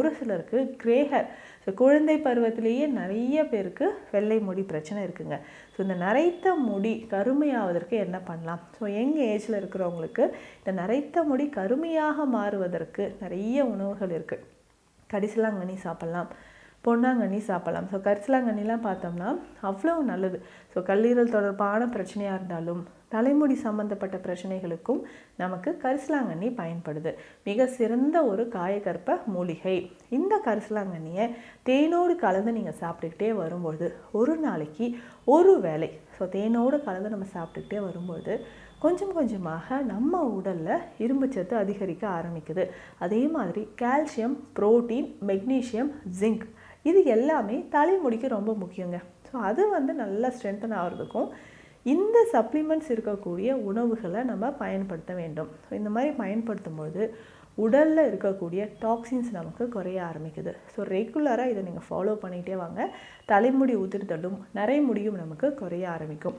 ஒரு சிலருக்கு grey hair so குழந்தை பருவத்திலேயே நிறைய பேருக்கு வெள்ளை முடி பிரச்சனை இருக்குங்க. ஸோ இந்த நரைத்த முடி கருமையாவதற்கு என்ன பண்ணலாம்? ஸோ யங் ஏஜில் இருக்கிறவங்களுக்கு இந்த நரைத்த முடி கருமையாக மாறுவதற்கு நிறைய உணவுகள் இருக்குது கரிசலாங்கண்ணி சாப்பிட்லாம் பொன்னாங்கண்ணி சாப்பிட்லாம். ஸோ கரிசலாங்கண்ணிலாம் பார்த்தோம்னா அவ்வளோ நல்லது. ஸோ கல்லீரல் தொடர்பான பிரச்சனையாக இருந்தாலும் தலைமுடி சம்மந்தப்பட்ட பிரச்சனைகளுக்கும் நமக்கு கரிசலாங்கண்ணி பயன்படுது. மிக சிறந்த ஒரு காயகற்ப மூலிகை. இந்த கரிசலாங்கண்ணியை தேனோடு கலந்து நீங்கள் சாப்பிட்டுக்கிட்டே வரும்பொழுது ஒரு நாளைக்கு ஒரு வேளை ஸோ தேனோடு கலந்து நம்ம சாப்பிட்டுக்கிட்டே வரும்பொழுது கொஞ்சம் கொஞ்சமாக நம்ம உடலில் இரும்பு சத்து அதிகரிக்க ஆரம்பிக்குது. அதே மாதிரி கால்சியம் புரோட்டீன் மெக்னீஷியம் ஜிங்க் இது எல்லாமே தலைமுடிக்கு ரொம்ப முக்கியங்க. ஸோ அது வந்து நல்லா ஸ்ட்ரென்தன் ஆகிறதுக்கும் இந்த சப்ளிமெண்ட்ஸ் இருக்கக்கூடிய உணவுகளை நம்ம பயன்படுத்த வேண்டும். இந்த மாதிரி பயன்படுத்தும் போது உடலில் இருக்கக்கூடிய டாக்ஸின்ஸ் நமக்கு குறைய ஆரம்பிக்குது. ஸோ ரெகுலராக இதை நீங்கள் ஃபாலோ பண்ணிகிட்டே வாங்க. தலைமுடி உதிர்தலும் நிறைய முடியும் நமக்கு குறைய ஆரம்பிக்கும்.